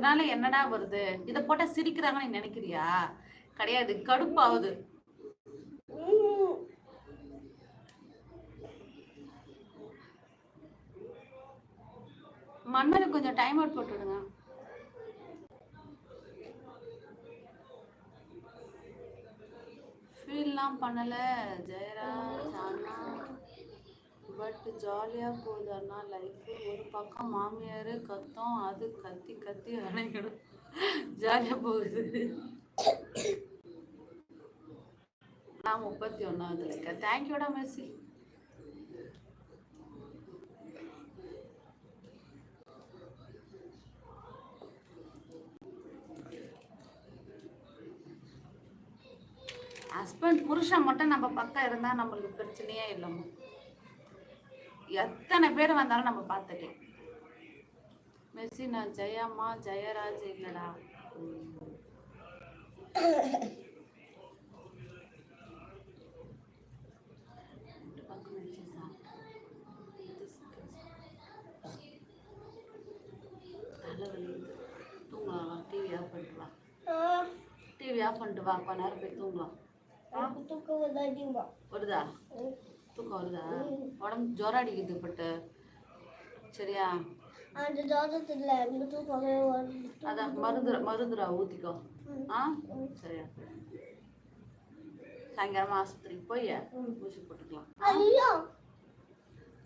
அதனால என்னடா வருது? இதை போட்டா சிரிக்கிறாங்கன்னு நினைக்கிறியா? கிடையாது கடுப்பாகுது. மண்ணில் கொஞ்சம் டைம் அவுட் போட்டு விடுங்க ஃபீல்லாம் பண்ணலை. ஜெயராஜ் அண்ணா. பட் ஜாலியாக போகுது அண்ணா ஒரு பக்கம் மாமியார் கத்தோம் அது கத்தி கத்தி அணைக்கிடும் ஜாலியாக போகுது. நான் முப்பத்தி ஒன்றாவதுல இருக்கேன் தேங்க்யூடா மெஸ்ஸி ஹஸ்பண்ட் புருஷன் மட்டும் நம்ம பக்கம் இருந்தால் நம்மளுக்கு பிரச்சனையே இல்லைம்மா. எத்தனை பேர் வந்தாலும் நம்ம பார்த்துக்கலாம். மெஸ்ஸி நான் ஜெயம்மா ஜெயராஜ் இல்லைடா. டிவி ஆஃப் பண்ணிட்டு வா. டிவி ஆஃப் பண்ணிட்டு வா கொஞ்ச நேரம் போய் தூங்கலாம். வருதா? தூக்கம் வருதா? உடம்பு ஜுரம் அடிக்குது பட்டு சரியா? அந்த எனக்கு தூக்கமே அதான் மருந்துர மருந்துரா ஊற்றிக்கோ ஆ? சரியா. சாயங்காலமா ஆஸ்பத்திரிக்கு போய் ஊசி போட்டுக்கலாம்.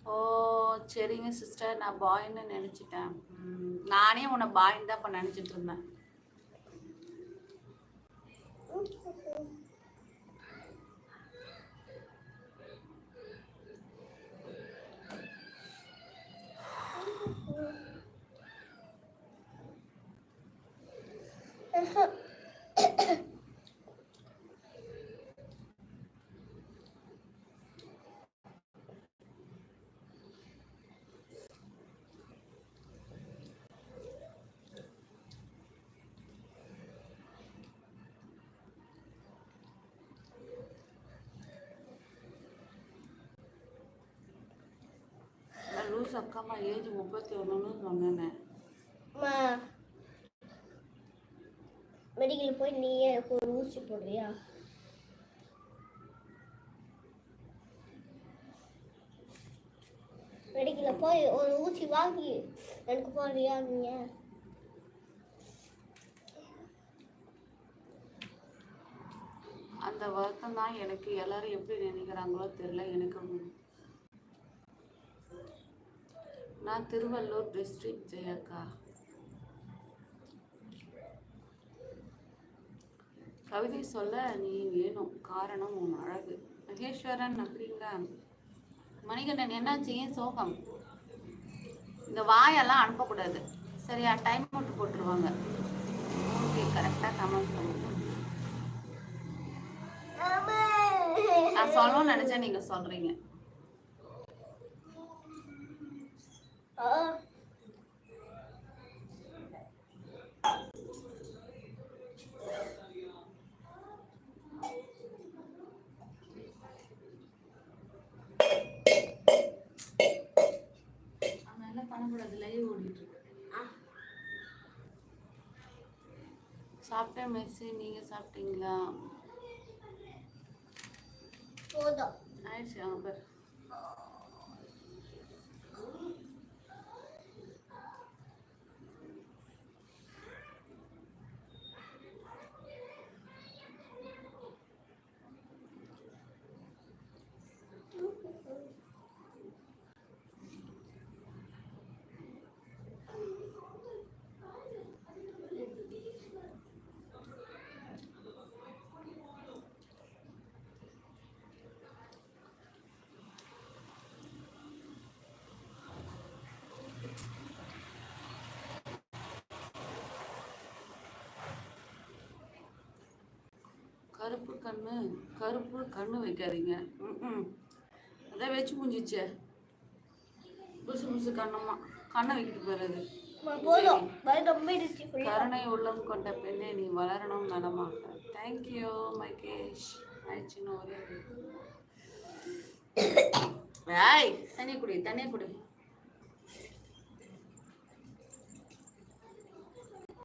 ஓ சரிங்க சிஸ்டர் நான் பாய்ன்னு நினச்சிட்டேன். நானே உன்னை பாய்ன்னு தான் இப்போ நினச்சிட்டு இருந்தேன். லூஸ் அக்காமா ஏஜ் முப்பத்தி ஒன்றுன்னு சொன்னேனே. அம்மா மெடிக்கல் போய் நீயே எனக்கு ஒரு ஊசி போடுறியா? மெடிக்கலில் போய் ஒரு ஊசி வாங்கி எனக்கு போடுறியா நீங்க அந்த வருத்தம் தான் எனக்கு எல்லாரும் எப்படி நினைக்கிறாங்களோ தெரியல எனக்கு நான் திருவள்ளூர் டிஸ்ட்ரிக்ட் ஜெயக்கா. கவிதை சொல்ல நீ வேணும் காரணம் உன் அழகு. மகேஸ்வரன் அப்படிங்களா? மணிகண்டன் என்னாச்சு? ஏன் சோகம்? இந்த வாயெல்லாம் அனுப்பக்கூடாது. சரியா? டைம் அவுட் போட்டுருவாங்க. ஓகே கரெக்டாக கமெண்ட் பண்ணுங்க. நான் சொல்லணும்னு நினச்சேன் நீங்கள் சொல்கிறீங்க சாப்பிட்டேன் மெஸ்ஸி நீங்க சாப்பிட்டீங்களா போதும் ஆயிடுச்சு அவங்க பேர் கருப்பு கண்ணு கருப்பு கண்ணு வைக்காதீங்க. ம் அதான் வச்சு புஞ்சிச்சே புதுசு புதுசு கண்ணம்மா. கண்ணை வைக்கிட்டு போயிடுறது? கருணை உள்ளம் கொண்ட பெண்ணே நீ வளரணும் நலமாக. Thank you Mahesh. ஆயிடுச்சுன்னு ஒரே ஏய் தண்ணி குடி தண்ணி குடி.